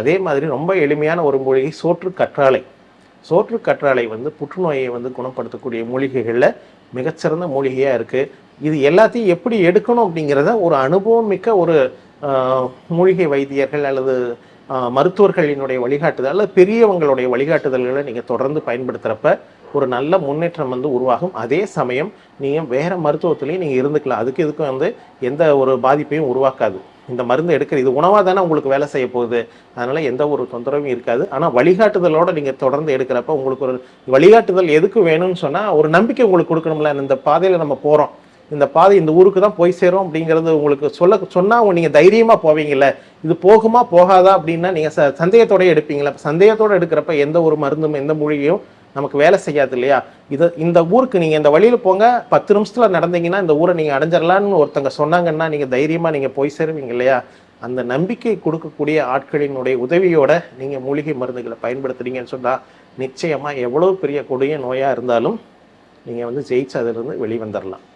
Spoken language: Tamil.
அதே மாதிரி ரொம்ப எளிமையான ஒரு மூலிகை சோற்று கற்றாழை. சோற்று கற்றாழை வந்து புற்றுநோயை வந்து குணப்படுத்தக்கூடிய மூலிகைகளில் மிகச்சிறந்த மூலிகையாக இருக்குது இது எல்லாத்தையும் எப்படி எடுக்கணும் அப்படிங்கிறத ஒரு அனுபவம் மிக்க ஒரு மூலிகை வைத்தியர்கள் அல்லது மருத்துவர்களினுடைய வழிகாட்டுதல் அல்லது பெரியவங்களுடைய வழிகாட்டுதல்களை நீங்கள் தொடர்ந்து பயன்படுத்துகிறப்ப ஒரு நல்ல முன்னேற்றம் வந்து உருவாகும். அதே சமயம் நீங்கள் வேறு மருத்துவத்துலேயும் நீங்கள் இருந்துக்கலாம். அதுக்கு இதுக்கும் வந்து எந்த ஒரு பாதிப்பையும் உருவாக்காது. இந்த மருந்து எடுக்கிற இது உணவாக தானே உங்களுக்கு வேலை செய்ய போகுது. அதனால் எந்த ஒரு தொந்தரவும் இருக்காது. ஆனால் வழிகாட்டுதலோட நீங்கள் தொடர்ந்து எடுக்கிறப்ப உங்களுக்கு ஒரு வழிகாட்டுதல் எதுக்கு வேணும்னு சொன்னால் ஒரு நம்பிக்கை உங்களுக்கு கொடுக்கணும்ல. இந்த பாதையில் நம்ம போகிறோம் இந்த பாதை இந்த ஊருக்கு தான் போய் சேரும் அப்படிங்கிறது உங்களுக்கு சொல்ல சொன்னால் நீங்கள் தைரியமாக போவீங்கல்ல. இது போகுமா போகாதா அப்படின்னா நீங்கள் ச சந்தேகத்தோடய எடுப்பீங்களா சந்தேகத்தோடு சந்தேகத்தோட எடுக்கிறப்ப எந்த ஒரு மருந்தும் எந்த மொழியும் நமக்கு வேலை செய்யாது இல்லையா? இது இந்த ஊருக்கு நீங்கள் இந்த வழியில் போங்க. பத்து நிமிஷத்தில் நடந்தீங்கன்னா இந்த ஊரை நீங்கள் அடைஞ்சிடலான்னு ஒருத்தங்க சொன்னாங்கன்னா நீங்கள் தைரியமாக நீங்கள் போய் சேருவீங்க இல்லையா? அந்த நம்பிக்கை கொடுக்கக்கூடிய ஆட்களினுடைய உதவியோட நீங்கள் மூலிகை மருந்துகளை பயன்படுத்துறீங்கன்னு சொன்னால் நிச்சயமாக எவ்வளோ பெரிய கொடிய நோயாக இருந்தாலும் நீங்கள் வந்து ஜெயிச்சு அதிலிருந்து வெளிவந்துடலாம்